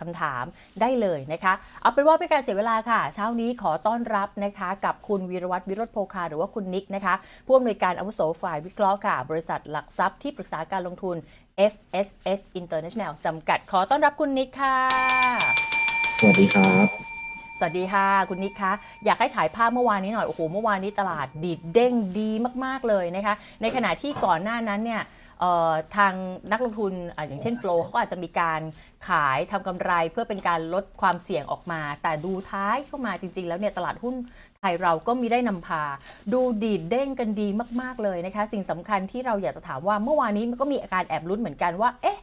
คำถามได้เลยนะคะ เอาเป็นว่าไม่การเสียเวลาค่ะ เช้านี้ขอต้อนรับนะคะ กับคุณวีรวัตรวิโรธโพคาหรือว่าคุณนิกนะคะผู้อำนวยการอาวุโสฝ่ายวิเคราะห์ค่ะ บริษัทหลักทรัพย์ที่ปรึกษาการลงทุน FSS International จำกัดขอต้อนรับคุณนิกค่ะ สวัสดีครับ สวัสดีค่ะ คุณนิกคะอยากให้ฉายภาพเมื่อวานนี้หน่อย โอ้โห เมื่อวานนี้ตลาดดีดเด้งดีมาก ๆ เลยนะคะ ในขณะที่ก่อนหน้านั้นเนี่ยเอ่อ ทางนักลงทุนออย่างเช่นโฟล์เขาอาจจะมีการขายทำกำไรเพื่อเป็นการลดความเสี่ยงออกมา แต่ดูท้ายเข้ามาจริง ๆ แล้วเนี่ยตลาดหุ้นไทยเราก็มีได้นำพา ดูดีดเด้งกันดีมาก ๆเลยนะคะ สิ่งสำคัญที่เราอยากจะถามว่าเมื่อวานนี้มันก็มีอาการแอบลุ้นเหมือนกันว่าเอ๊ะ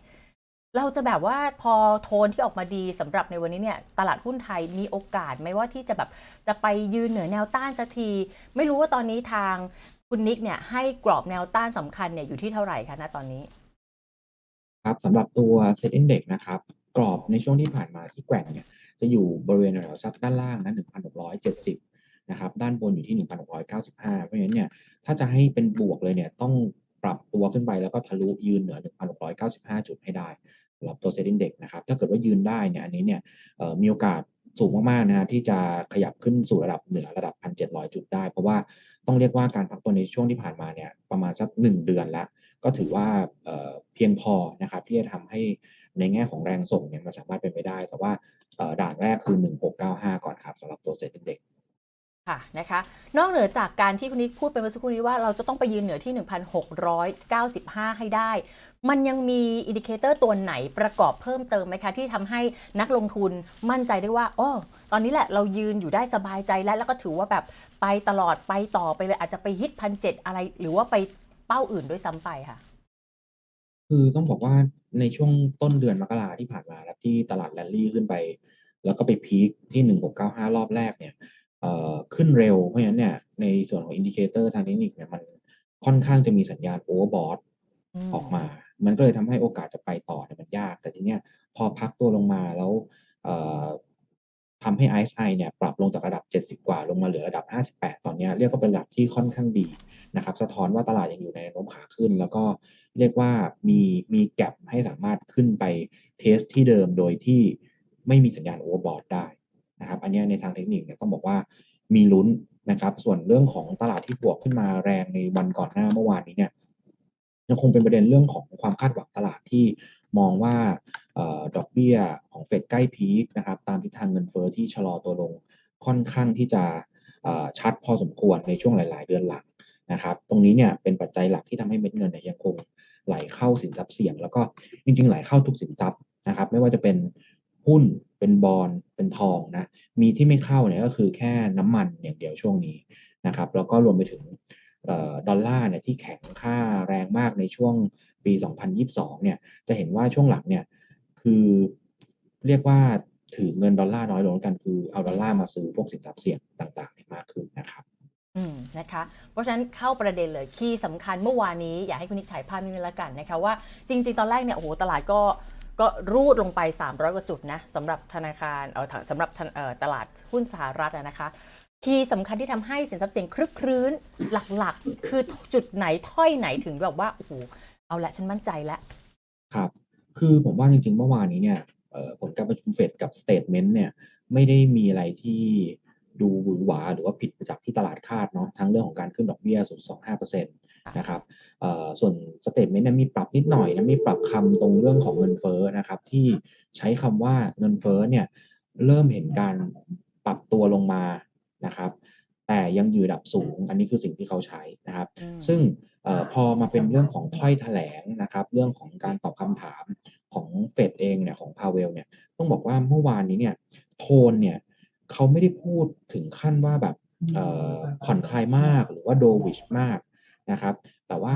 เราจะแบบว่าพอโทนที่ออกมาดีสำหรับในวันนี้เนี่ยตลาดหุ้นไทยมีโอกาสไหมว่าที่จะแบบจะไปยืนเหนือแนวต้านสักที ไม่รู้ว่าตอนนี้ทาง คุณนิกเนี่ยให้กรอบแนวต้านสำคัญเนี่ยอยู่ที่เท่าไหร่คะณตอนนี้ ครับสำหรับตัว Set Index นะครับ กรอบในช่วงที่ผ่านมาที่แกว่งเนี่ย จะอยู่บริเวณแถวซับด้านล่างนะ1,670 นะครับ ด้านบนอยู่ที่ 1,695 เพราะฉะนั้นเนี่ยถ้าจะให้เป็นบวกเลยเนี่ยต้องปรับตัวขึ้นไปแล้วก็ทะลุยืนเหนือ 1,695 จุดให้ได้สำหรับตัว Set Index นะครับ ถ้าเกิดว่ายืนได้เนี่ยอันนี้เนี่ยมีโอกาส สูงมากๆนะที่จะขยับขึ้นสู่ระดับเหนือระดับ 1,700 จุดได้ เพราะว่าต้องเรียกว่าการพักตัวในช่วงที่ผ่านมาเนี่ยประมาณสัก 1 เดือนละก็ถือว่าเเพียงพอนะครับที่จะทำให้ในแง่ของแรงส่งเนี่ยมันสามารถเป็นไปได้ แต่ว่าด่านแรกคือ 1695 ก่อนครับสำหรับตัว Set Index ค่ะนะคะนอกเหนือจากการที่คุณนิกพูดไปเมื่อสักครู่นี้ว่าเราจะต้องไปยืนเหนือที่ 1,695 ให้ได้ มันยังมีอินดิเคเตอร์ตัวไหนประกอบเพิ่มเติมไหมคะ ที่ทำให้นักลงทุนมั่นใจได้ว่าโอ๋อตอนนี้แหละเรายืนอยู่ได้สบายใจแล้ว แล้วก็ถือว่าแบบไปตลอดไปต่อไปเลย อาจจะไปฮิตพันเอะไร หรือว่าไปเป้าอื่นด้วยซ้ำไปค่ะคือต้องบอกว่าในช่วงต้นเดือนมกราที่ผ่านมาครับที่ตลาดแรลลี่ขึ้นไป แล้วก็ไปพีคที่ 1695 รอบแรกเนี่ย ขึ้นเร็ว เพราะฉะนั้นเนี่ยในส่วนของอินดิเคเตอร์ทางเทคนิคเนี่ยมันค่อนข้างจะมีสัญญาณโอเวอร์บอทอืมออกมา มันก็เลยทำให้โอกาสจะไปต่อเนี่ยมันยาก แต่ทีเนี้ยพอพักตัวลงมาแล้วเอ่อทำให้ RSI เนี่ยปรับลงจากระดับ 70 กว่าลงมาเหลือระดับ 58 ตอนเนี้ยเรียกว่าเป็นระดับที่ค่อนข้างดีนะครับ สะท้อนว่าตลาดยังอยู่ในแนวโน้มขาขึ้น แล้วก็เรียกว่ามีมีแกลบให้สามารถขึ้นไปเทสที่เดิมโดยที่ไม่มีสัญญาณโอเวอร์บอทได้ นะครับอันนี้ในทางเทคนิคเนี่ยต้องบอกว่ามีลุ้นนะครับ ส่วนเรื่องของตลาดที่บวกขึ้นมาแรงในวันก่อนหน้าเมื่อวานนี้เนี่ยยังคงเป็นประเด็นเรื่องของความคาดหวังตลาดที่มองว่าออดอกเบี้ยของเฟดใกล้พีคนะครับตามทิศทางเงินเฟอ้อที่ชะลอตัวลงค่อนข้างที่จะชัดพอสมควรในช่วงหลาย ๆ เดือนหลังนะครับ ตรงนี้เนี่ยเป็นปัจจัยหลักที่ทำให้เม็ดเงินเนี่ยยังคงไหลเข้าสินทรัพย์เสี่ยง แล้วก็จริง ๆ ไหลเข้าทุกสินทรัพย์นะครับ ไม่ว่าจะเป็น หุ้นเป็นบอลเป็นทองนะมีที่ไม่เข้าเนี่ยก็คือแค่น้ำมันอย่างเดียวช่วงนี้นะครับแล้วก็รวมไปถึงออดอลลาร์เนี่ยที่แข็งค่าแรงมากในช่วงปี 2022 เนี่ยจะเห็นว่าช่วงหลังเนี่ยคือเรียกว่าถือเงินดอลลาร์น้อยลงกันคือเอาดอลลาร์มาซื้อพวกสินทรัพย์เสี่ยงต่างๆมากขึ้นนะครับอืมนะคะเพราะฉะนั้นเข้าประเด็นเลยคีย์สำคัญเมื่อวานนี้ อยากให้คุณนิกฉายภาพนิดนึงละกันนะคะว่าจริง ๆ ตอนแรกเนี่ยโอ้โหตลาดก็ ก็รูดลงไป 300 กว่าจุดนะสำหรับธนาคารเออสำหรับตลาดหุ้นสหรัฐอะนะคะคีย์สำคัญที่ทำให้สินทรัพย์เสี่ยงคลึกครื้นหลักๆ คือจุดไหนถ้อยไหนถึงแบบว่าโอ้โหเอาละฉันมั่นใจแล้วครับคือผมว่าจริงๆ เมื่อวานนี้เนี่ยผลการประชุมเฟดกับสเต t เมนต์เนี่ยไม่ได้มีอะไรที่ ดูหวือหวาหรือว่าผิดไปจากที่ตลาดคาดเนาะทั้งเรื่องของการขึ้นดอกเบี้ย 0.25%นะครับเอ่อส่วนสเต t เมนต์เนี่ยมีปรับนิดหน่อยนะมีปรับคำตรงเรื่องของเงินเฟ้อนะครับที่ใช้คำว่าเงินเฟ้อเนี่ยเริ่มเห็นการปรับตัวลงมานะครับแต่ยังอยู่ระดับสูง อันนี้คือสิ่งที่เขาใช้นะครับอืมซึ่งเออพอมาเป็นเรื่องของถ้อยแถลงนะครับ เรื่องของการตอบคำถามของเฟดเองเนี่ยของพาเวลเนี่ยต้องบอกว่าเมื่อวานนี้เนี่ยโทนเนี่ย เขาไม่ได้พูดถึงขั้นว่าแบบเอ่อผ่อนคลายมากหรือว่าโดวิชมากนะครับ แต่ว่า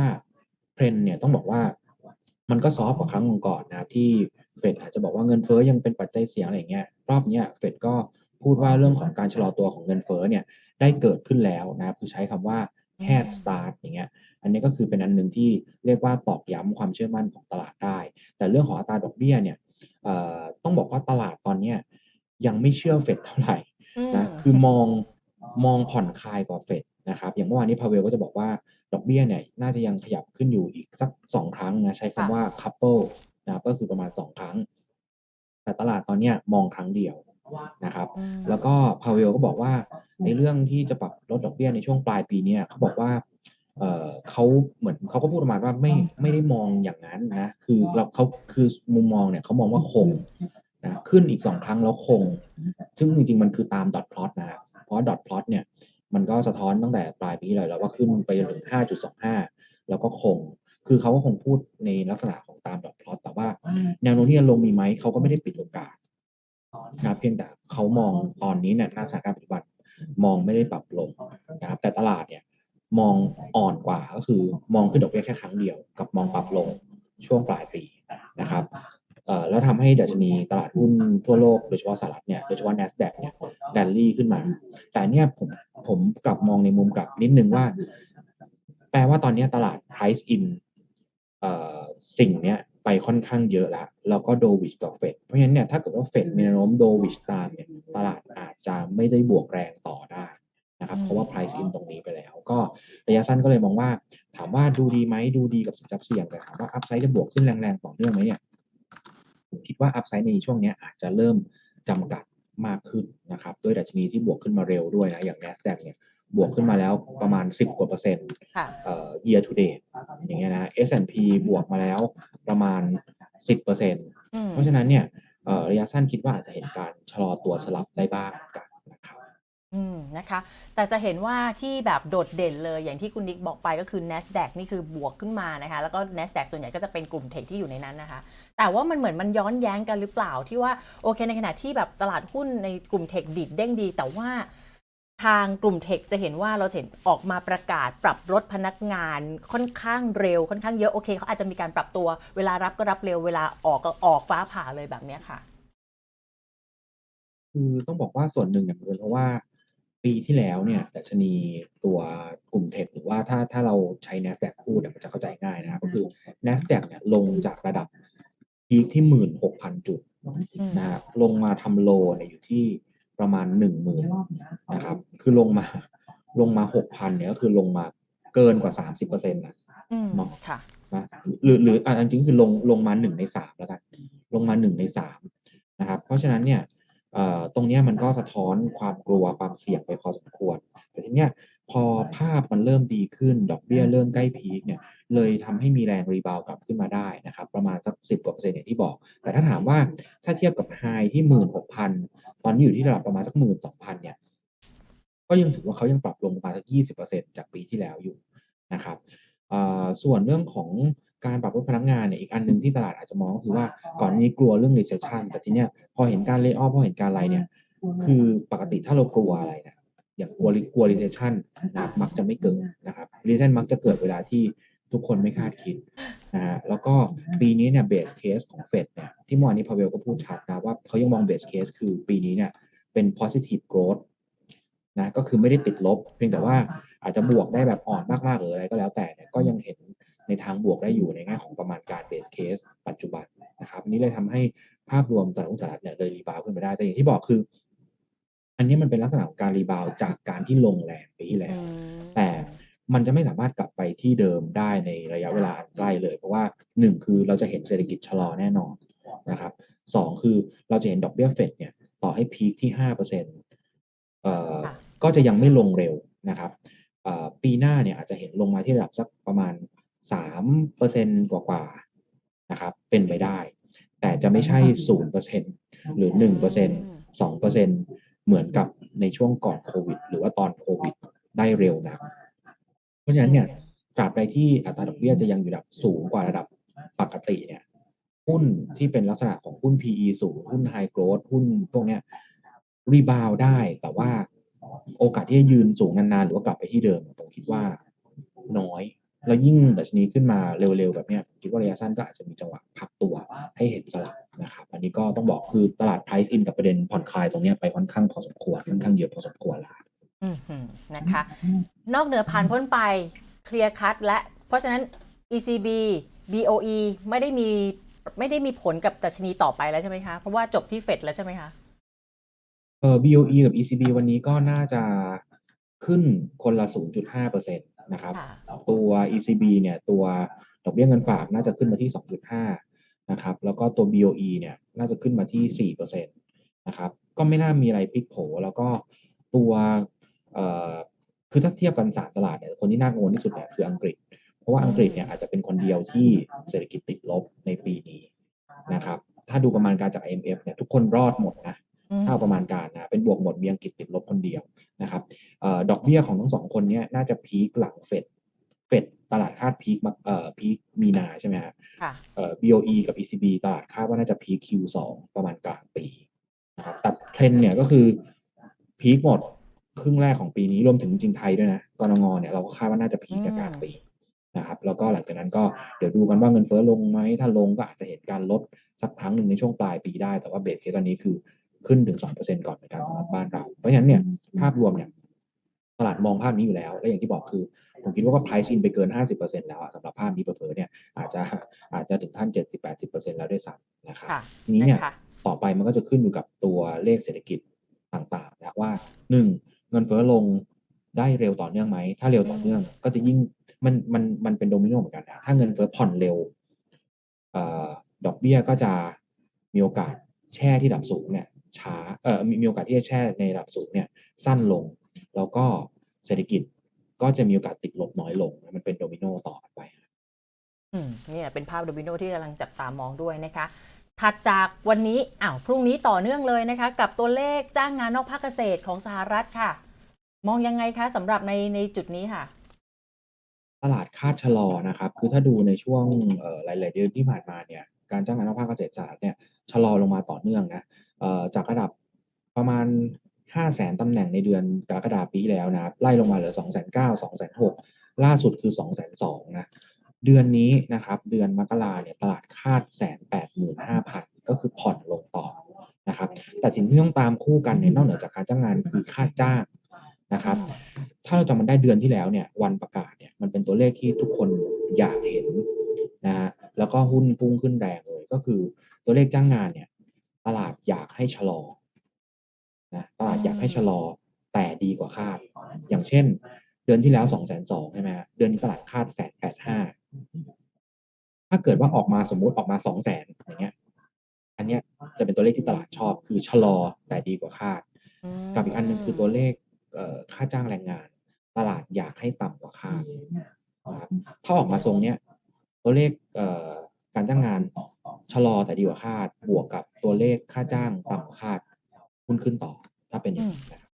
เทรนด์เนี่ยต้องบอกว่ามันก็ซอฟต์กว่าครั้งก่อนๆนะครับที่เฟดอาจจะบอกว่าเงินเฟ้อยังเป็นปัจจัยเสี่ยงอะไรอย่างเงี้ยรอบเนี้ยเฟดก็พูดว่าเรื่องของการชะลอตัวของเงินเฟ้อเนี่ยได้เกิดขึ้นแล้วนะครับคือใช้คำว่า head start อย่างเงี้ย อันนี้ก็คือเป็นอันหนึ่งที่เรียกว่าตอกย้ำความเชื่อมั่นของตลาดได้ แต่เรื่องของอัตราดอกเบี้ยเนี่ยเอ่อต้องบอกว่าตลาดตอนเนี้ย ยังไม่เชื่อเฟดเท่าไหร่อืมนะคือมองมองผ่อนคลายกว่าเฟดนะครับอย่างเมื่อวานนี้พาเวลก็จะบอกว่าดอกเบี้ยเนี่ยน่าจะยังขยับขึ้นอยู่อีกสักสองครั้งนะใช้คำว่า couple นะครับก็คือประมาณสองครั้ง แต่ตลาดตอนเนี้ยมองครั้งเดียวนะครับอืมแล้วก็พาเวลก็บอกว่าในเรื่องที่จะปรับลดดอกเบี้ยในช่วงปลายปีเนี้ยเขาบอกว่าเออเขาเหมือนเขาก็พูดประมาณว่าไม่ไม่ได้มองอย่างนั้นนะ คือเราเขาคือมุมมองเนี่ยเขามองว่าคง นะขึ้นอีกสองครั้งแล้วคง ซึ่งจริง ๆ มันคือตามดอทพลอตนะครับเพราะดอทพลอตเนี่ยมันก็สะท้อนตั้งแต่ปลายปีที่แล้วแล้วว่าขึ้นไปจนถึง 5.25 แล้วก็คง คือเขาก็คงพูดในลักษณะของตามดอทพลอตแต่ว่า แนวโน้มที่จะลงมีไหมเขาก็ไม่ได้ปิดโอกาสนะครับเพียงแต่เขามองตอนนี้เนี่ยถ้าสถานการณ์ปัจจุบันมองไม่ได้ปรับลงนะครับแต่ตลาดเนี่ยมองอ่อนกว่าก็คือมองขึ้นดอกเบี้ยแค่ครั้งเดียว กับมองปรับลงช่วงปลายปีนะครับ แล้วทำให้ดัชนีตลาดหุ้นทั่วโลกโดยเฉพาะสหรัฐเนี่ยโดยเฉพาะ NASDAQ เนี่ยแดนลี่ขึ้นมา แต่เนี่ยผมผมกลับมองในมุมกลับนิดนึงว่า แปลว่าตอนเนี้ยตลาด price in เอ่อสิ่งเนี้ยไปค่อนข้างเยอะแล้วแล้วก็โดวิชกับเฟดเพราะฉะนั้นเนี่ยถ้าเกิดว่าเฟดมีแนวโน้มโดวิชตามเนี่ยตลาดอาจจะไม่ได้บวกแรงต่อได้นะครับอืมเพราะว่า price in ตรงนี้ไปแล้ว ก็ระยะสั้นก็เลยมองว่า ถามว่าดูดีไหมดูดีกับสินทรัพย์เสี่ยงแต่ถามว่าอัพไซด์จะบวกขึ้นแรงๆต่อเนื่องไหมเนี่ย ผมคิดว่าอัพไซด์ในช่วงเนี้ยอาจจะเริ่มจำกัดมากขึ้นนะครับด้วยดัชนีที่บวกขึ้นมาเร็วด้วยนะอย่าง NASDAQ เนี่ยบวกขึ้นมาแล้วประมาณ 10 กว่าเปอร์เซ็นต์ค่ะเอ่อ year to date อย่างเงี้ยนะ S&P บวกมาแล้วประมาณ 10%เอืมพราะฉะนั้นเนี่ยเอ่อระยะสั้นคิดว่าอาจจะเห็นการชะลอตัวสลับได้บ้างเหมือนกันนะครับ อืมนะคะ แต่จะเห็นว่าที่แบบโดดเด่นเลยอย่างที่คุณนิกบอกไปก็คือ NASDAQ นี่คือบวกขึ้นมานะคะ แล้วก็ NASDAQ ส่วนใหญ่ก็จะเป็นกลุ่มเทคที่อยู่ในนั้นนะคะ แต่ว่ามันเหมือนมันย้อนแย้งกันหรือเปล่าที่ว่าโอเคในขณะที่แบบตลาดหุ้นในกลุ่มเทคดิดเด้งดี แต่ว่าทางกลุ่มเทคจะเห็นว่าเราเห็นออกมาประกาศปรับลดพนักงานค่อนข้างเร็วค่อนข้างเยอะโอเคเขาอาจจะมีการปรับตัวเวลารับก็รับเร็วเวลาออกก็ออกฟ้าผ่าเลยแบบเนี้ยค่ะ คือต้องบอกว่าส่วนหนึ่งเนี่ยเป็นเพราะว่า ปีที่แล้วเนี่ยดัชนีตัวกลุ่มเทคหรือว่าถ้าถ้าเราใช้ NASDAQ พูดเนี่ยมันจะเข้าใจง่ายนะครับ ก็คือ NASDAQ เนี่ยลงจากระดับพีคที่หมื่นหกพันจุดอืมนะครับลงมาทำโลเนี่ยอยู่ที่ประมาณหนึ่งหมื่นนะครับ คือลงมาลงมาหกพันเนี่ยก็คือลงมาเกินกว่าสามสิบเปอร์เซ็นต์นะอืมเนาะค่ะนะหรือหรืออะจริงๆคือลงลงมาหนึ่งในสามแล้วกัน ลงมาหนึ่งในสามนะครับ เพราะฉะนั้นเนี่ยเอ่อ ตรงเนี้ยมันก็สะท้อนความกลัวความเสี่ยงไปพอสมควร แต่ทีเนี้ยพอภาพมันเริ่มดีขึ้น ดอกเบี้ยเริ่มใกล้พีคเนี่ยเลยทำให้มีแรงรีบาวกลับขึ้นมาได้นะครับ ประมาณสักสิบกว่าเปอร์เซ็นต์อย่างที่บอก แต่ถ้าถามว่าถ้าเทียบกับไฮที่หมื่นหกพันตอนนี้อยู่ที่ระดับประมาณสักหมื่นสองพันเนี่ยก็ยังถือว่าเขายังปรับลงประมาณสักยี่สิบเปอร์เซ็นจากปีที่แล้วอยู่นะครับเอ่อส่วนเรื่องของ การปรับลดพนักงานเนี่ยอีกอันหนึ่งที่ตลาดอาจจะมองก็คือว่าก่อนหน้านี้กลัวเรื่อง recession แต่ทีเนี้ยพอเห็นการเลิกออฟพอเห็นการอะไรเนี่ย คือปกติถ้าเรากลัวอะไรนะอย่างกลัวกลัว recession นะครับมักจะไม่เกิดนะครับ recession มักจะเกิดเวลาที่ทุกคนไม่คาดคิดนะฮะแล้วก็ปีนี้เนี่ย base case ของเฟดเนี่ยที่เมื่อวานนี้พาเวลก็พูดชัดนะว่าเขายังมอง base case คือปีนี้เนี่ยเป็น positive growth นะก็คือไม่ได้ติดลบ เพียงแต่ว่าอาจจะบวกได้แบบอ่อนมากๆหรืออะไรก็แล้วแต่เนี่ยก็ยังเห็น ในทางบวกได้อยู่ในแง่ของประมาณการ base case ปัจจุบันนะครับอันนี้เลยทำให้ภาพรวมตลาดหุ้นสหรัฐเนี่ยเลยรีบาวด์ขึ้นมาได้ แต่อย่างที่บอกคือ อันนี้มันเป็นลักษณะของการรีบาวด์จากการที่ลงแรงปีที่แล้วอืมแต่มันจะไม่สามารถกลับไปที่เดิมได้ในระยะเวลาอันใกล้เลย เพราะว่าหนึ่งคือเราจะเห็นเศรษฐกิจชะลอแน่นอนนะครับสองคือเราจะเห็นดอกเบี้ยเฟดเนี่ยต่อให้พีคที่ห้าเปอร์เซ็นต์เอ่อค่ะก็จะยังไม่ลงเร็วนะครับเอ่อปีหน้าเนี่ยอาจจะเห็นลงมาที่ระดับสักประมาณ สามเปอร์เซ็นกว่าๆนะครับ เป็นไปได้ แต่จะไม่ใช่ศูนย์เปอร์เซ็นหรือหนึ่งเปอร์เซ็นสองเปอร์เซ็นเหมือนกับในช่วงก่อนโควิด หรือว่าตอนโควิดได้เร็วนะเพราะฉะนั้นเนี่ยตราบใดที่อัตราดอกเบี้ยจะยังอยู่ระดับสูงกว่าระดับปกติเนี่ย หุ้นที่เป็นลักษณะของหุ้น PE สูงหุ้น High Growth หุ้นพวกเนี้ยรีบาวได้ แต่ว่าโอกาสที่จะยืนสูงนานๆ หรือว่ากลับไปที่เดิมผมคิดว่าน้อย แล้วยิ่งดัชนีขึ้นมาเร็วๆ แบบเนี้ยผมคิดว่าระยะสั้นก็อาจจะมีจังหวะพักตัวให้เห็นสลับนะครับ อันนี้ก็ต้องบอกคือตลาด price in กับประเด็นผ่อนคลายตรงเนี้ยไปค่อนข้างพอสมควรค่อนข้างเยอะพอสมควรแล้วอืมหืมนะคะ นอกเหนือผ่านพ้นไปเคลียร์คัดและ เพราะฉะนั้น ECB BOE ไม่ได้มีไม่ได้มีผลกับดัชนีต่อไปแล้วใช่ไหมคะ เพราะว่าจบที่เฟดแล้วใช่ไหมคะเอ่อ BOE กับ ECB วันนี้ก็น่าจะขึ้นคนละ 0.5%นะครับค่ะตัว ECB เนี่ยตัวดอกเบี้ยเงินฝากน่าจะขึ้นมาที่ 2.5 นะครับ แล้วก็ตัว BOE เนี่ยน่าจะขึ้นมาที่4%นะครับ ก็ไม่น่ามีอะไรพลิกโผ แล้วก็ตัวเอ่อคือถ้าเทียบกันสามตลาดเนี่ยคนที่น่ากังวลที่สุดเนี่ยคืออังกฤษ เพราะว่าอังกฤษเนี่ยอาจจะเป็นคนเดียวที่เศรษฐกิจติดลบในปีนี้นะครับ ถ้าดูประมาณการจาก IMF เนี่ยทุกคนรอดหมดนะอืมถ้า เอาประมาณการนะเป็นบวกหมดมีอังกฤษติดลบคนเดียวนะครับเอ่อดอกเบี้ยของทั้งสองคนเนี้ยน่าจะพีคหลังเฟดเฟดตลาดคาดพีคมาเอ่อพีคมีนาใช่ไหมฮะค่ะเอ่อ BOE กับ ECB ตลาดคาดว่าน่าจะพีค Q2 ประมาณกลางปีนะครับแต่เทรนด์เนี่ยก็คือพีคหมดครึ่งแรกของปีนี้รวมถึงจริงๆไทยด้วยนะกรงงเนี่ยเราก็คาดว่าน่าจะพีคกลางปีนะครับแล้วก็หลังจากนั้นก็เดี๋ยวดูกันว่าเงินเฟ้อลงไหมถ้าลงก็อาจจะเห็นการลดสักครั้งหนึ่งในช่วงปลายปีได้ แต่ว่าเบสเคสตอนนี้คือ ขึ้นถึง2%ก่อนเหมือนกันสำหรับบ้านเรา เพราะฉะนั้นเนี่ยภาพรวมเนี่ยตลาดมองภาพนี้อยู่แล้ว และอย่างที่บอกคือ ผมคิดว่าก็ price in ไปเกิน 50%แล้วอะสำหรับภาพนี้เผลอๆเนี่ยอาจจะอาจจะถึงขั้น 70-80%แล้วด้วยซ้ำนะครับค่ะทีนี้เนี่ยนะคะต่อไปมันก็จะขึ้นอยู่กับตัวเลขเศรษฐกิจต่างๆนะว่าหนึ่งเงินเฟ้อลงได้เร็วต่อเนื่องไหม ถ้าเร็วต่อเนื่องก็จะยิ่งมันมันมันเป็นโดมิโนเหมือนกันนะถ้าเงินเฟ้อผ่อนเร็วเอ่อดอกเบี้ยก็จะมีโอกาสแช่ที่ระดับสูงเนี่ย ช้าเอ่อมีมีโอกาสที่จะแช่ในระดับสูงเนี่ยสั้นลง แล้วก็เศรษฐกิจก็จะมีโอกาสติดลบน้อยลง มันเป็นโดมิโนต่อไปอืมนี่เป็นภาพโดมิโนที่กำลังจับตามองด้วยนะคะถัดจากวันนี้อ้าวพรุ่งนี้ต่อเนื่องเลยนะคะ กับตัวเลขจ้างงานนอกภาคเกษตรของสหรัฐค่ะ มองยังไงคะสำหรับในในจุดนี้ค่ะ ตลาดคาดชะลอนะครับ คือถ้าดูในช่วงเอ่อหลาย ๆ เดือนที่ผ่านมาเนี่ยการจ้างงานนอกภาคเกษตรสหรัฐเนี่ยชะลอลงมาต่อเนื่องนะเอ่อ จากระดับประมาณ 5 0 0แสนตำแหน่งในเดือนกรกฎาคมปีแล้วนะครับไล่ลงมาเหลือ 2 9 0 0 0 2 6 0ล่าสุดคือ 2 2 0 0 0นะเดือนนี้นะครับ เดือนมกราเนี่ยตลาดคาดแสนแปดหมื่นห้าพันก็คือผ่อนลงต่อนะครับ แต่สิ่งที่ต้องตามคู่กันเนี่ยนอกเหนือจากการจ้างงานคือค่าจ้างนะครับ ถ้าเราจำมันได้เดือนที่แล้วเนี่ย วันประกาศเนี่ยมันเป็นตัวเลขที่ทุกคนอยากเห็นนะฮะแล้วก็หุ้นพุ่งขึ้นแรงเลยก็คือตัวเลขจ้างงานเนี่ย ตลาดอยากให้ชะลอนะตลาดอยากให้ชะลอแต่ดีกว่าคาด อย่างเช่น เดือนที่แล้วสองแสนสองใช่ไหมฮะเดือนนี้ตลาดคาดแสนแปดห้าถ้าเกิดว่าออกมาสมมุติออกมาสองแสนอย่างเงี้ย อันเนี้ยจะเป็นตัวเลขที่ตลาดชอบคือชะลอแต่ดีกว่าคาด กับอีกอันหนึ่งคือตัวเลขเอ่อค่าจ้างแรงงาน ตลาดอยากให้ต่ำกว่าคาดนะครับถ้าออกมาทรงเนี้ยตัวเลขเอ่อการจ้างงาน ชะลอแต่ดีกว่าคาด บวกกับตัวเลขค่าจ้างต่ำกว่าคาดหุ้นขึ้นต่อ ถ้าเป็นอย่างนี้นะครับ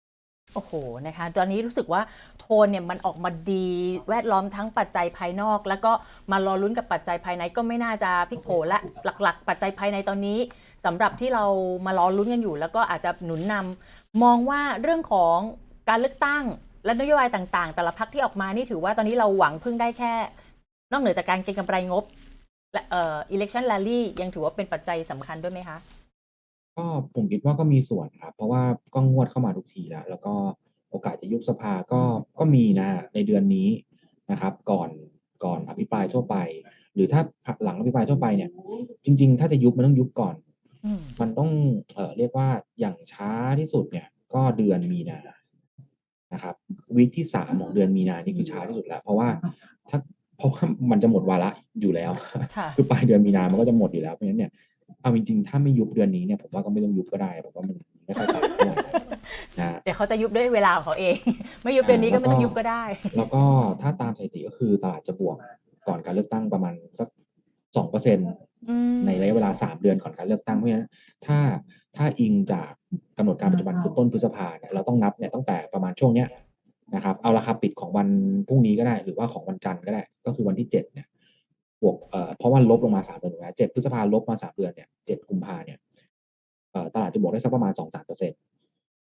โอ้โห นะคะ ตอนนี้รู้สึกว่าโทนเนี่ยมันออกมาดี แวดล้อมทั้งปัจจัยภายนอก แล้วก็มารอลุ้นกับปัจจัยภายในก็ไม่น่าจะพลิกโผและหลัก ๆ ปัจจัยภายในตอนนี้สำหรับที่เรามารอลุ้นกันอยู่ แล้วก็อาจจะหนุนนำมองว่าเรื่องของการเลือกตั้งและนโยบายต่างๆ แต่ละพักที่ออกมานี่ถือว่าตอนนี้เราหวังพึ่งได้แค่ นอกเหนือจากการเก็งกำไรงบและ เอ่อ election rally ยังถือว่าเป็นปัจจัยสำคัญด้วยไหมคะ ก็ผมคิดว่าก็มีส่วนครับ เพราะว่าก็งวดเข้ามาทุกทีแล้ว แล้วก็โอกาสจะยุบสภาก็ก็มีนะในเดือนนี้นะครับ ก่อนก่อนอภิปรายทั่วไป หรือถ้าหลังอภิปรายทั่วไปเนี่ย จริง ๆ ถ้าจะยุบมันต้องยุบก่อน อืม มันต้องเอ่อเรียกว่าอย่างช้าที่สุดเนี่ย ก็เดือนมีนานะครับวีคที่สามของเดือนมีนานี่คือช้าที่สุดแล้ว เพราะว่าถ้า เพราะว่ามันจะหมดวาระอยู่แล้วค่ะคือปลายเดือนมีนามันก็จะหมดอยู่แล้วเพราะฉะนั้นเนี่ยเอาจริงๆ ถ้าไม่ยุบเดือนนี้เนี่ยผมว่าก็ไม่ต้องยุบก็ได้ผมว่ามันไม่ค่อยต่างเท่าไหร่นะเดี๋ยวเขาจะยุบด้วยเวลาของเขาเอง ไม่ยุบเดือนนี้ก็ไม่ต้องยุบก็ได้ แล้วก็ถ้าตามสถิติก็คือตลาดจะบวกก่อนการเลือกตั้งประมาณสักสองเปอร์เซ็นอืมในระยะเวลาสามเดือนก่อนการเลือกตั้งเพราะฉะนั้นถ้าถ้าอิงจากกำหนดการปัจจุบันคือต้นพฤษภาเนี่ยเราต้องนับเนี่ยตั้งแต่ประมาณช่วงเนี้ย นะครับเอาราคาปิดของวันพรุ่งนี้ก็ได้ หรือว่าของวันจันทร์ก็ได้ ก็คือวันที่เจ็ดเนี่ยบวกเอ่อเพราะว่าลบลงมาสามเดือนถูกไหมเจ็ดพฤษภาลบมาสามเดือนเนี่ยเจ็ดกุมภาเนี่ยเอ่อตลาดจะบวกได้สักประมาณสองสามเปอร์เซ็นต์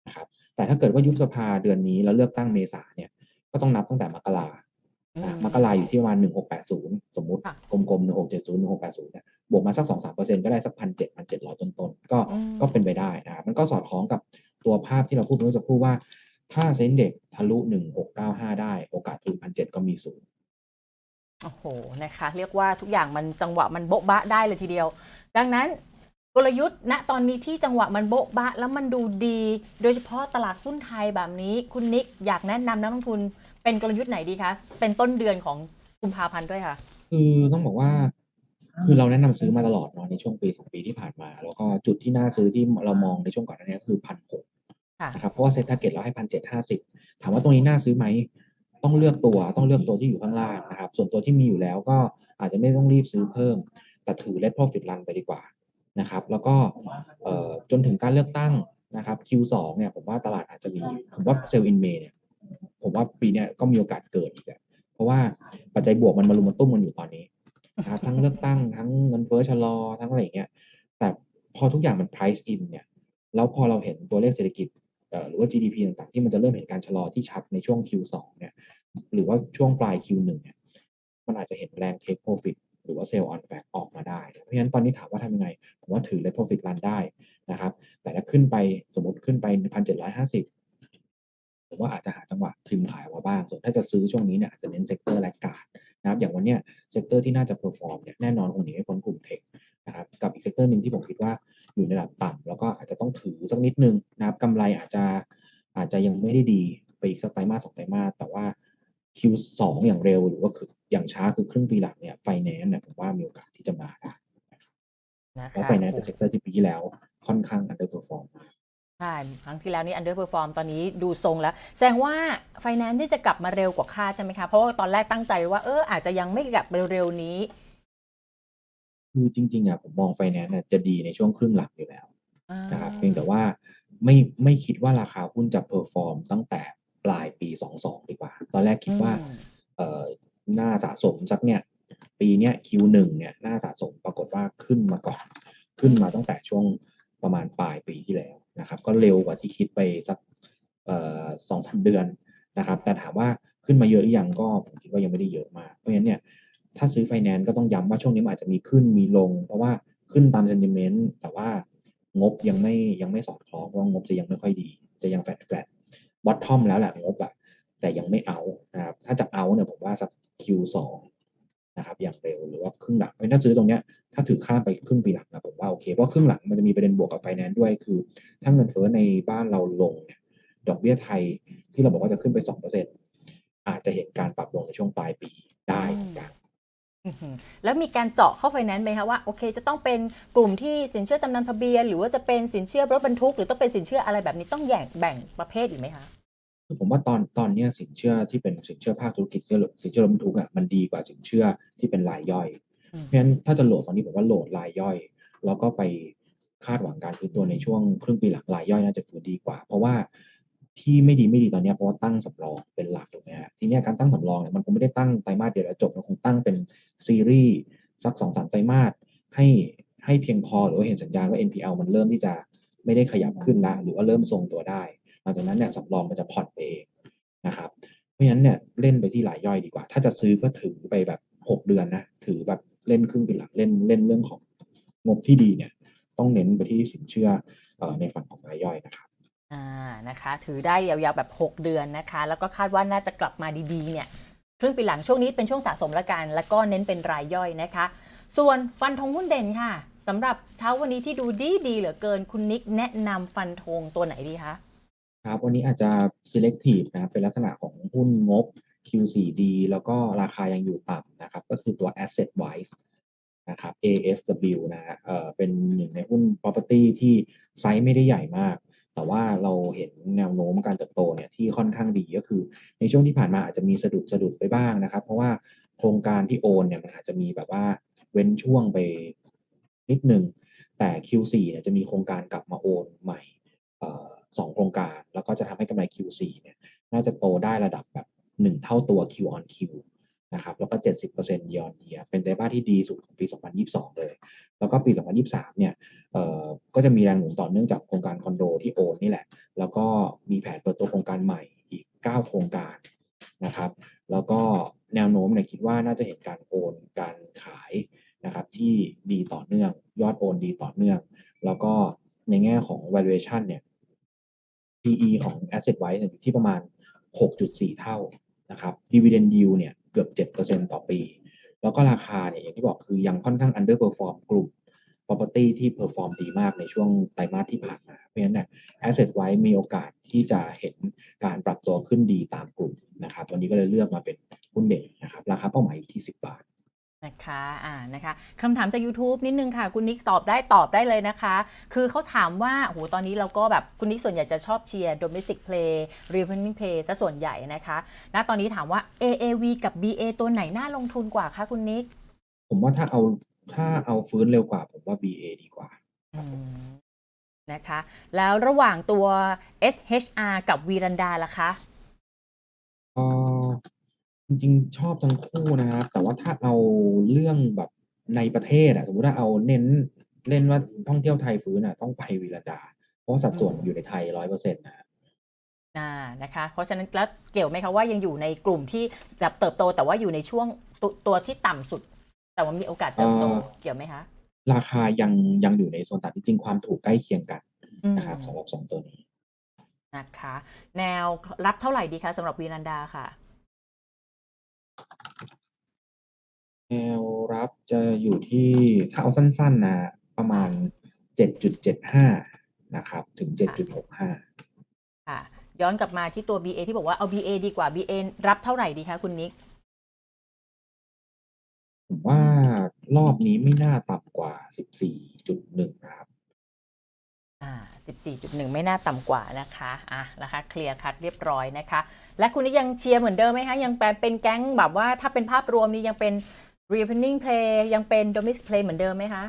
นะครับแต่ถ้าเกิดว่ายุบสภาเดือนนี้แล้วเลือกตั้งเมษาเนี่ยก็ต้องนับตั้งแต่มกรานะมกราอยู่ที่ประมาณหนึ่งหกแปดศูนย์สมมุติค่ะกลมๆหนึ่งหกเจ็ดศูนย์หนึ่งหกแปดศูนย์เนี่ยบวกมาสักสองสามเปอร์เซ็นก็ได้สักพันเจ็ดพันเจ็ดร้อยต้นๆก็อืมก็เป็นไปได้นะครับมันก็สอดคล้องกับตัวภาพที่เราพูดเมื่อสักครู่ว่า ถ้าเซ็นเด็กทะลุหนึ่งหกเก้าห้าได้ โอกาสทะลุพันเจ็ดก็มีสูงโอ้โห นะคะ เรียกว่าทุกอย่างมันจังหวะมันโบ๊ะบะได้เลยทีเดียว ดังนั้นกลยุทธ์ณตอนนี้ที่จังหวะมันโบ๊ะบะ แล้วมันดูดี โดยเฉพาะตลาดหุ้นไทยแบบนี้ คุณนิกอยากแนะนำนักลงทุนเป็นกลยุทธ์ไหนดีคะ เป็นต้นเดือนของกุมภาพันธ์ด้วยค่ะ คือต้องบอกว่า คือเราแนะนำซื้อมาตลอดเนาะในช่วงปีสองปีที่ผ่านมา แล้วก็จุดที่น่าซื้อที่เรามองในช่วงก่อนหน้านี้ก็คือพันหกค่ะ นะครับเพราะว่าเซ็ตทาร์เก็ตเราให้พันเจ็ดห้าสิบถามว่าตรงนี้น่าซื้อไหมต้องเลือกตัวต้องเลือกตัวที่อยู่ข้างล่างนะครับ ส่วนตัวที่มีอยู่แล้วก็อาจจะไม่ต้องรีบซื้อเพิ่ม แต่ถือเลท profit run ไปดีกว่านะครับ แล้วก็เอ่อจนถึงการเลือกตั้งนะครับ Q2 เนี่ยผมว่าตลาดอาจจะมีผมว่าเซลล์อินเมเนี่ยผมว่าปีเนี้ยก็มีโอกาสเกิดอีกอะเพราะว่าปัจจัยบวกมันมารุมมาตุ้มกันอยู่ตอนนี้นะครับทั้งเลือกตั้งทั้งเงินเฟ้อชะลอทั้งอะไรอย่างเงี้ยแต่พอทุกอย่างมัน price in เนี่ยแล้วพอเราเห็นตัวเลขเศรษฐกิจเอ่อ หรือว่า GDP ต่างๆ ที่มันจะเริ่มเห็นการชะลอที่ชัดในช่วง Q2 เนี่ยหรือว่าช่วงปลาย Q1 เนี่ยมันอาจจะเห็นแรง take profit หรือว่า sell on back ออกมาได้ เพราะฉะนั้นตอนนี้ถามว่าทำยังไง ผมว่าถือ let profit run ได้นะครับ แต่ถ้าขึ้นไปสมมติขึ้นไป 1,750 ผมว่าอาจจะหาจังหวะทริมขายมาบ้าง ส่วนถ้าจะซื้อช่วงนี้เนี่ยอาจจะเน้นเซกเตอร์แลกการ์ดนะครับ อย่างวันเนี้ยเซกเตอร์ที่น่าจะเพอร์ฟอร์มเนี่ยแน่นอนคงหนีไม่พ้นกลุ่มเทค นะครับกับอีกเซกเตอร์หนึ่งที่ผมคิดว่าอยู่ในระดับต่ำแล้วก็อาจจะต้องถือสักนิดนึงนะครับกำไรอาจจะอาจจะยังไม่ได้ดีไปอีกสักไตรมาสสองไตรมาสแต่ว่า Q2 อย่างเร็วหรือว่าคืออย่างช้าคือครึ่งปีหลังเนี่ยไฟแนนซ์เนี่ยผมว่ามีโอกาสที่จะมาได้นะเพราะคะไฟแนนซ์เป็นเซกเตอร์ที่ปีที่แล้วค่อนข้าง underperform มากใช่ครั้งที่แล้วนี่ underperform ตอนนี้ดูทรงแล้ว แสดงว่าไฟแนนซ์ที่จะกลับมาเร็วกว่าคาดใช่ไหมคะ เพราะว่าตอนแรกตั้งใจว่าเอออาจจะยังไม่กลับเร็วๆนี้ คือจริงๆอะผมมองไฟแนนซ์จะดีในช่วงครึ่งหลังอยู่แล้วอ่านะครับเพียงแต่ว่าไม่ไม่คิดว่าราคาหุ้นจะเพอร์ฟอร์มตั้งแต่ปลายปี 22 ดีกว่า ตอนแรกคิดว่าอืมเอ่อน่าสะสมสักเนี่ย ปีเนี้ย Q1 เนี่ยน่าสะสมปรากฏว่าขึ้นมาก่อนขึ้นมาตั้งแต่ช่วงประมาณปลายปีที่แล้วนะครับ ก็เร็วกว่าที่คิดไปสักเอ่อสองสามเดือนนะครับ แต่ถามว่าขึ้นมาเยอะหรือยังก็ผมคิดว่ายังไม่ได้เยอะมากเพราะฉะนั้นเนี่ย ถ้าซื้อไฟแนนซ์ก็ต้องย้ำว่าช่วงนี้มันอาจจะมีขึ้นมีลง เพราะว่าขึ้นตาม sentiment แต่ว่างบยังไม่ยังไม่สอดคล้องเพราะว่างบจะยังไม่ค่อยดี จะยังแฟลตแฟลตบอททอมแล้วแหละงบอะแต่ยังไม่เอานะครับถ้าจะเอาเนี่ยผมว่าสัก Q2 นะครับอย่างเร็วหรือว่าครึ่งหลังเพราะฉะนั้นถ้าซื้อตรงเนี้ยถ้าถือข้ามไปครึ่งปีหลังนะผมว่าโอเคเพราะครึ่งหลังมันจะมีประเด็นบวกกับไฟแนนซ์ด้วยคือ ถ้าเงินเฟ้อในบ้านเราลงเนี่ยดอกเบี้ยไทยที่เราบอกว่าจะขึ้นไป2%อาจจะเห็นการปรับลงในช่วงปลายปีได้เหมือนกัน แล้วมีการเจาะเข้าไฟแนนซ์ไหมคะว่าโอเคจะต้องเป็นกลุ่มที่สินเชื่อจำนำทะเบียน หรือว่าจะเป็นสินเชื่อรถบรรทุก หรือต้องเป็นสินเชื่ออะไรแบบนี้ต้องแยกแบ่งประเภทอีกไหมคะคือผมว่าตอนตอนเนี้ยสินเชื่อที่เป็นสินเชื่อภาคธุรกิจสินเชื่อสินเชื่อรถบรรทุกอะมันดีกว่าสินเชื่อที่เป็นรายย่อยอืมเพราะฉะนั้นถ้าจะโหลดตอนนี้ผมว่าโหลดรายย่อย แล้วก็ไปคาดหวังการฟื้นตัวในช่วงครึ่งปีหลังรายย่อยน่าจะฟื้นดีกว่า เพราะว่า ที่ไม่ดีไม่ดีตอนนี้เพราะว่าตั้งสำรองเป็นหลักถูกไหมฮะทีนี้การตั้งสำรองเนี่ยมันคงไม่ได้ตั้งไตรมาสเดียวแล้วจบมันคงตั้งเป็นซีรีส์สักสองสามไตรมาสให้ให้เพียงพอหรือว่าเห็นสัญญาณว่า NPL มันเริ่มที่จะไม่ได้ขยับขึ้นละหรือว่าเริ่มทรงตัวได้หลังจากนั้นเนี่ยสำรองมันจะผ่อนไปเองนะครับ เพราะฉะนั้นเนี่ยเล่นไปที่รายย่อยดีกว่า ถ้าจะซื้อก็ถือไปแบบหกเดือนนะถือแบบเล่นครึ่งปีหลังเล่นเล่นเรื่องของงบที่ดีเนี่ย ต้องเน้นไปที่สินเชื่อเอ่อในฝั่งของรายย่อยนะครับ อ่านะคะถือได้ยาวๆแบบ 6 เดือนนะคะ แล้วก็คาดว่าน่าจะกลับมาดีๆเนี่ยครึ่งปีหลังช่วงนี้เป็นช่วงสะสมละกัน แล้วก็เน้นเป็นรายย่อยนะคะ ส่วนฟันธงหุ้นเด่นค่ะสำหรับเช้าวันนี้ที่ดูดีดีๆเหลือเกินคุณนิกแนะนำฟันธงตัวไหนดีคะครับวันนี้อาจจะ selective นะครับเป็นลักษณะของหุ้นงบ Q4D แล้วก็ราคายังอยู่ต่ำนะครับ ก็คือตัว asset wise นะครับ ASW นะฮะเอ่อเป็นหนึ่งในหุ้น property ที่ไซส์ไม่ได้ใหญ่มาก แต่ว่าเราเห็นแนวโน้มการเติบโตเนี่ยที่ค่อนข้างดีก็คือ ในช่วงที่ผ่านมาอาจจะมีสะดุดสะดุดไปบ้างนะครับ เพราะว่าโครงการที่โอนเนี่ยมันอาจจะมีแบบว่าเว้นช่วงไปนิดนึงแต่ Q4 เนี่ยจะมีโครงการกลับมาโอนใหม่สองโครงการ แล้วก็จะทำให้กำไร Q4 เนี่ยน่าจะโตได้ระดับแบบหนึ่งเท่าตัว Q on Q นะครับแล้วก็ 70% year on year เป็นไตรมาสที่ดีสุดของปี 2022 เลย แล้วก็ปี 2023 เนี่ยเอ่อก็จะมีแรงหนุนต่อเนื่องจากโครงการคอนโดที่โอนนี่แหละ แล้วก็มีแผนเปิดตัวโครงการใหม่อีก 9 โครงการนะครับ แล้วก็แนวโน้มเนี่ยคิดว่าน่าจะเห็นการโอนการขายนะครับที่ดีต่อเนื่อง ยอดโอนดีต่อเนื่อง แล้วก็ในแง่ของ valuation เนี่ย PE ของ asset wise เนี่ยอยู่ที่ประมาณ 6.4 เท่านะครับ dividend yield เนี่ย เกือบ 7%ต่อปี แล้วก็ราคาเนี่ยอย่างที่บอกคือยังค่อนข้าง underperform กลุ่ม property ที่ perform ดีมากในช่วงไตรมาสที่ผ่านมา เพราะฉะนั้นเนี่ย asset ไว้มีโอกาสที่จะเห็นการปรับตัวขึ้นดีตามกลุ่มนะครับ วันนี้ก็เลยเลือกมาเป็นหุ้นเด่นนะครับ ราคาเป้าหมายอยู่ที่ 10 บาท นะคะอ่านะคะคำถามจาก YouTube นิดนึงค่ะ คุณนิกตอบได้ตอบได้เลยนะคะ คือเขาถามว่าโอ้โหตอนนี้เราก็แบบคุณนิกส่วนใหญ่จะชอบเชียร์ domestic play reopening play ซะส่วนใหญ่นะคะณตอนนี้ถามว่า AAV กับ BA ตัวไหนน่าลงทุนกว่าคะคุณนิก ผมว่าถ้าเอาถ้าเอาฟื้นเร็วกว่า ผมว่า BA ดีกว่าอืมนะคะ แล้วระหว่างตัว SHR กับวีรันดาล่ะคะก็ จริงๆ ชอบทั้งคู่นะครับ แต่ว่าถ้าเอาเรื่องแบบในประเทศอะสมมติว่าเอาเน้นเล่นว่าท่องเที่ยวไทยฟื้นอะต้องไปวีรันดา เพราะว่าสัดส่วนอยู่ในไทยร้อยเปอร์เซ็นต์นะอ่านะคะ เพราะฉะนั้นแล้วเกี่ยวไหมคะว่ายังอยู่ในกลุ่มที่แบบเติบโต แต่ว่าอยู่ในช่วงตวตัวที่ต่ำสุด แต่ว่ามีโอกาสเติบโตเอ่อเกี่ยวไหมคะ ราคายังยังอยู่ในโซนต่ำจริงๆความถูกใกล้เคียงกันอืมนะครับสำหรับสองตัวนี้นะคะ แนวรับเท่าไหร่ดีคะสำหรับวีรันดาค่ะ แนวรับจะอยู่ที่ถ้าเอาสั้นๆนะประมาณ 7.75 นะครับ ถึง 7.65 ค่ะ ย้อนกลับมาที่ตัว BA ที่บอกว่าเอา BA ดีกว่า BA รับเท่าไหร่ดีคะคุณนิกผมว่ารอบนี้ไม่น่าต่ำกว่า 14.1 นะครับอ่า14.1 ไม่น่าต่ำกว่านะคะอะนะคะเคลียร์คัดเรียบร้อยนะคะ และคุณนิกยังเชียร์เหมือนเดิมไหมคะ ยังเป็นเป็นแก๊งแบบว่าถ้าเป็นภาพรวมนี้ยังเป็น reopening play ยังเป็น domestic play เหมือนเดิมไหมคะ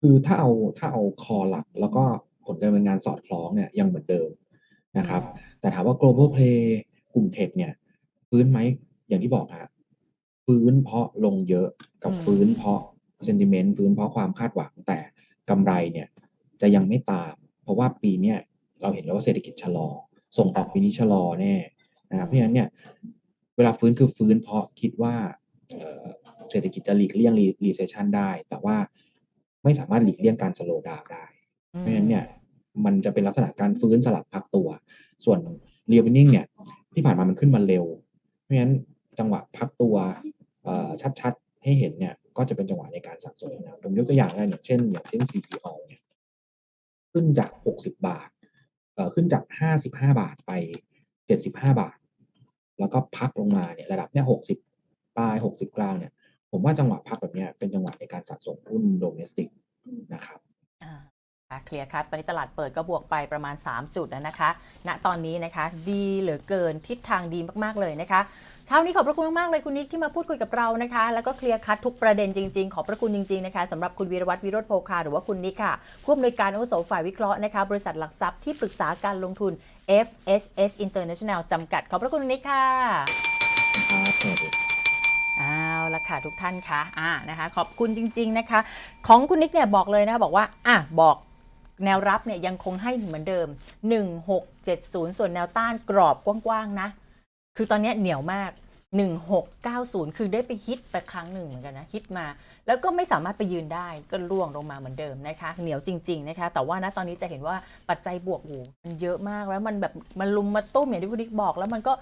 คือถ้าเอาถ้าเอาคอหลักแล้วก็ผลการดำเนินงานสอดคล้องเนี่ยยังเหมือนเดิมนะครับ แต่ถามว่า global play กลุ่มเทคเนี่ยฟื้นไหมอย่างที่บอกฮะฟื้นเพราะลงเยอะกับอืมฟื้นเพราะ sentiment ฟื้นเพราะความคาดหวังแต่กำไรเนี่ยจะยังไม่ตาม เพราะว่าปีเนี้ยเราเห็นแล้วว่าเศรษฐกิจชะลอ ส่งออกปีนี้ชะลอแน่นะครับเพราะฉะนั้นเนี่ยเวลาฟื้นคือฟื้นเพราะคิดว่า เอ่อเศรษฐกิจจะหลีกเลี่ยง recession ได้ แต่ว่าไม่สามารถหลีกเลี่ยงการสโลว์ดาวได้เพราะฉะนั้นเนี่ยมันจะเป็นลักษณะการฟื้นสลับพักตัว ส่วน reopening เนี่ย ที่ผ่านมามันขึ้นมาเร็ว เพราะฉะนั้นจังหวะพักตัวเอ่อชัดๆ ให้เห็นเนี่ยก็จะเป็นจังหวะในการสะสมนะครับผมยกตัวอย่างได้อย่างเช่นอย่างเช่น CPO เนี่ยขึ้นจาก 60 บาทเอ่อขึ้นจาก 55 บาทไป 75 บาท แล้วก็พักลงมาเนี่ยระดับเนี่ย60 ปลาย 60 กลางเนี่ย ผมว่าจังหวะพักแบบเนี้ยเป็นจังหวะในการสะสมหุ้นโดเมสติกนะครับอ่าค่ะเคลียร์คัดตอนนี้ตลาดเปิดก็บวกไปประมาณ 3 จุดแล้วนะคะ ณ ตอนนี้นะคะ ดีเหลือเกินทิศทางดีมากๆเลยนะคะ เช้านี้ขอบพระคุณมากๆเลยคุณนิกที่มาพูดคุยกับเรานะคะ แล้วก็เคลียร์คัดทุกประเด็นจริงๆ ขอบพระคุณจริงๆนะคะสำหรับคุณวีรวัตรวิโรธโภคาหรือว่าคุณนิกค่ะผู้อำนวยการอาวุโสฝ่ายวิเคราะห์นะคะ บริษัทหลักทรัพย์ที่ปรึกษาการลงทุน FSS International จำกัด ขอบพระคุณคุณนิกค่ะ เอาละค่ะทุกท่านคะอ่านะคะขอบคุณจริง ๆนะคะ ของคุณนิกเนี่ยบอกเลยนะคะบอกว่าอะบอกแนวรับเนี่ยยังคงให้เหมือนเดิม 1670 ส่วนแนวต้านกรอบกว้างๆนะ คือตอนนี้เหนียวมาก 1690 คือได้ไปฮิตไปครั้งหนึ่งเหมือนกันนะฮิตมา แล้วก็ไม่สามารถไปยืนได้ก็ร่วงลงมาเหมือนเดิมนะคะ เหนียวจริง ๆนะคะ แต่ว่านะตอนนี้จะเห็นว่าปัจจัยบวกโอ้มันเยอะมากแล้วมันแบบมันลุมมาตุ้มอย่างที่คุณนิกบอกแล้วมันก็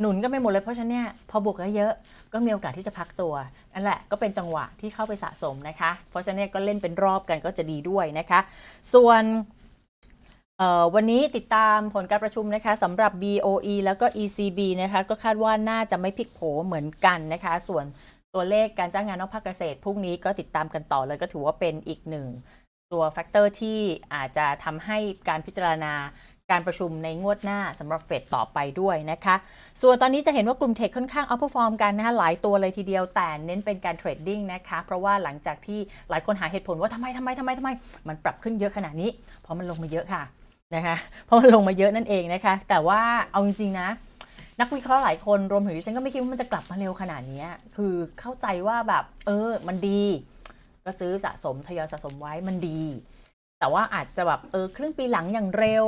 หนุนกันไปหมดเลยเพราะฉะนั้นเนี่ยพอบวกแล้วเยอะก็มีโอกาสที่จะพักตัวนั่นแหละก็เป็นจังหวะที่เข้าไปสะสมนะคะ เพราะฉะนั้นเนี่ยก็เล่นเป็นรอบกันก็จะดีด้วยนะคะ ส่วนวันนี้ติดตามผลการประชุมนะคะสำหรับ BOE แล้วก็ ECB นะคะก็คาดว่าน่าจะไม่พลิกโผเหมือนกันนะคะ ส่วนตัวเลขการจ้างงานนอกภาคเกษตรพรุ่งนี้ก็ติดตามกันต่อเลยก็ถือว่าเป็นอีกหนึ่งตัวแฟกเตอร์ที่อาจจะทำให้การพิจารณา การประชุมในงวดหน้าสำหรับเฟดต่อไปด้วยนะคะ ส่วนตอนนี้จะเห็นว่ากลุ่มเทคค่อนข้างเอาพอฟอร์มกันนะคะหลายตัวเลยทีเดียวแต่เน้นเป็นการเทรดดิ้งนะคะ เพราะว่าหลังจากที่หลายคนหาเหตุผลว่าทำไมทำไมทำไมทำไม มันปรับขึ้นเยอะขนาดนี้ เพราะมันลงมาเยอะค่ะนะคะ เพราะมันลงมาเยอะนั่นเองนะคะ แต่ว่าเอาจริงๆนะนักวิเคราะห์หลายคนรวมถึงดิฉันก็ไม่คิดว่ามันจะกลับมาเร็วขนาดนี้ คือเข้าใจว่าแบบเออ มันดี ก็ซื้อสะสมทยอยสะสมไว้มันดี แต่ว่าอาจจะแบบเออครึ่งปีหลังอย่างเร็ว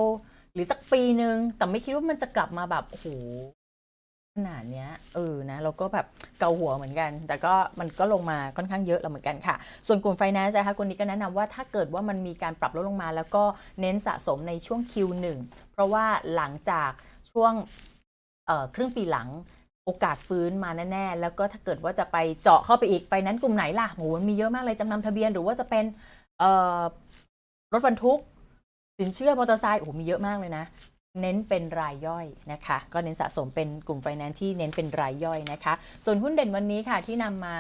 หรือสักปีหนึ่งแต่ไม่คิดว่ามันจะกลับมาแบบโอ้โหขนาดเนี้ยเออนะเราก็แบบเกาหัวเหมือนกัน แต่ก็มันก็ลงมาค่อนข้างเยอะแล้วเหมือนกันค่ะ ส่วนกลุ่มไฟแนนซ์นะคะคุณนี้ก็แนะนำว่าถ้าเกิดว่ามันมีการปรับลดลงมา แล้วก็เน้นสะสมในช่วง Q1 เพราะว่าหลังจากช่วงเอ่อครึ่งปีหลังโอกาสฟื้นมาแน่ๆ แล้วก็ถ้าเกิดว่าจะไปเจาะเข้าไปอีกไฟแนนซ์กลุ่มไหนล่ะโหมันมีเยอะมากเลยจำนำทะเบียนหรือว่าจะเป็นรถบรรทุก สินเชื่อมอเตอร์ไซค์โอ้โหมีเยอะมากเลยนะ เน้นเป็นรายย่อยนะคะ ก็เน้นสะสมเป็นกลุ่มไฟแนนซ์ที่เน้นเป็นรายย่อยนะคะ ส่วนหุ้นเด่นวันนี้ค่ะที่นำมา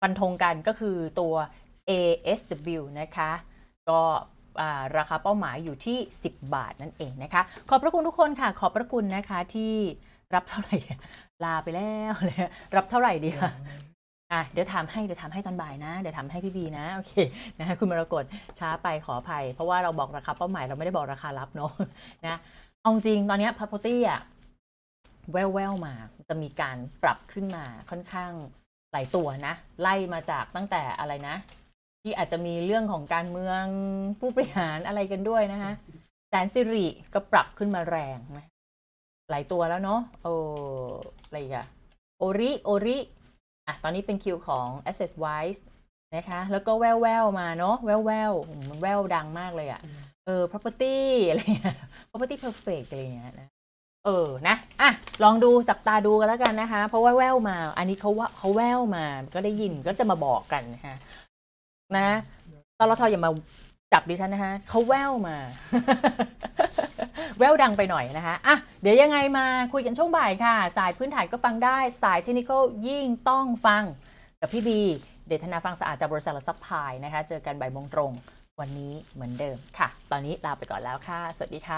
ฟันธงกันก็คือตัว ASW นะคะ ก็ราคาเป้าหมายอยู่ที่ 10 บาทนั่นเองนะคะ ขอบพระคุณทุกคนค่ะ ขอบพระคุณนะคะที่รับเท่าไหร่ลาไปแล้วเลยรับเท่าไหร่ดีคะ อะเดี๋ยวทำให้เดี๋ยวทำให้ตอนบ่ายนะ เดี๋ยวทำให้พี่บีนะโอเคนะคุณมรกตช้าไปขออภัย เพราะว่าเราบอกราคาเป้าหมายเราไม่ได้บอกราคารับเนาะนะเอาจริงตอนนี้ย property อะแววแววๆมาจะมีการปรับขึ้นมาค่อนข้างหลายตัวนะ ไล่มาจากตั้งแต่อะไรนะ ที่อาจจะมีเรื่องของการเมืองผู้บริหารอะไรกันด้วยนะคะแสนสิริก็ปรับขึ้นมาแรงนะหลายตัวแล้วเนาะโอ้อะไรอีกอะโอริโอริ อะตอนนี้เป็นคิวของ Asset Wise นะคะแล้วก็แววแววๆมาเนาะแววแววๆอืมมันแววดังมากเลยอะเออ property อะไรเงี้ย property perfect อะไรเงี้ยนะเออนะอะลองดูจับตาดูกันแล้วกันนะคะ เพราะว่าแววมา อันนี้เขาว่าเขาแววมาก็ได้ยินก็จะมาบอกกันนะคะนะตลทอย่ามา จับดิฉันนะคะเขาแววมา แววดังไปหน่อยนะคะอะเดี๋ยวยังไงมาคุยกันช่วงบ่ายค่ะ สายพื้นฐานก็ฟังได้ สายเทคนิคยิ่งต้องฟัง กับพี่บี เดชนาฟังสะอาดจากบริษัทหลักทรัพย์พายนะคะ เจอกันบ่ายโมงตรง วันนี้เหมือนเดิมค่ะ ตอนนี้ลาไปก่อนแล้วค่ะ สวัสดีค่ะ